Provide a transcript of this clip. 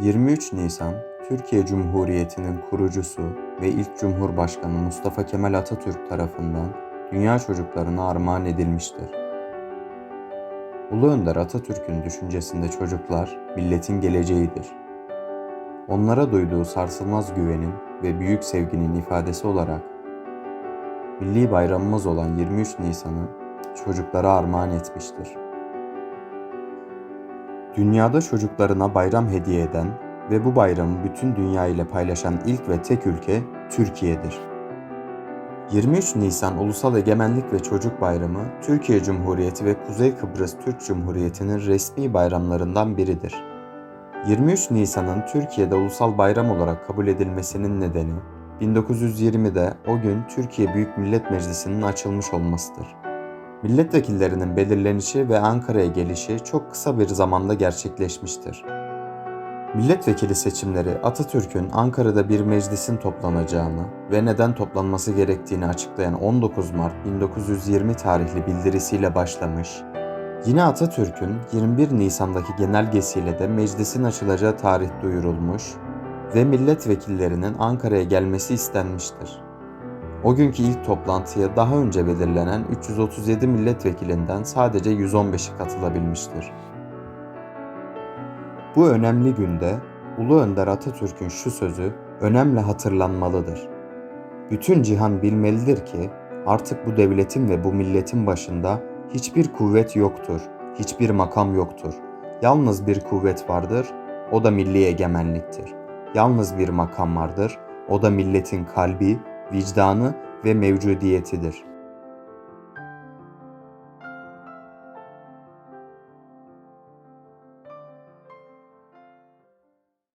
23 Nisan, Türkiye Cumhuriyeti'nin kurucusu ve ilk Cumhurbaşkanı Mustafa Kemal Atatürk tarafından dünya çocuklarına armağan edilmiştir. Ulu Önder Atatürk'ün düşüncesinde çocuklar milletin geleceğidir. Onlara duyduğu sarsılmaz güvenin ve büyük sevginin ifadesi olarak milli bayramımız olan 23 Nisan'ı çocuklara armağan etmiştir. Dünyada çocuklarına bayram hediye eden ve bu bayramı bütün dünya ile paylaşan ilk ve tek ülke Türkiye'dir. 23 Nisan Ulusal Egemenlik ve Çocuk Bayramı, Türkiye Cumhuriyeti ve Kuzey Kıbrıs Türk Cumhuriyeti'nin resmi bayramlarından biridir. 23 Nisan'ın Türkiye'de ulusal bayram olarak kabul edilmesinin nedeni, 1920'de o gün Türkiye Büyük Millet Meclisi'nin açılmış olmasıdır. Milletvekillerinin belirlenişi ve Ankara'ya gelişi çok kısa bir zamanda gerçekleşmiştir. Milletvekili seçimleri Atatürk'ün Ankara'da bir meclisin toplanacağını ve neden toplanması gerektiğini açıklayan 19 Mart 1920 tarihli bildirisiyle başlamış, yine Atatürk'ün 21 Nisan'daki genelgesiyle de meclisin açılacağı tarih duyurulmuş ve milletvekillerinin Ankara'ya gelmesi istenmiştir. O günkü ilk toplantıya daha önce belirlenen 337 milletvekilinden sadece 115'i katılabilmiştir. Bu önemli günde Ulu Önder Atatürk'ün şu sözü önemli hatırlanmalıdır. Bütün cihan bilmelidir ki artık bu devletin ve bu milletin başında hiçbir kuvvet yoktur, hiçbir makam yoktur. Yalnız bir kuvvet vardır, o da milli egemenliktir. Yalnız bir makam vardır, o da milletin kalbi, vicdanı ve mevcudiyetidir.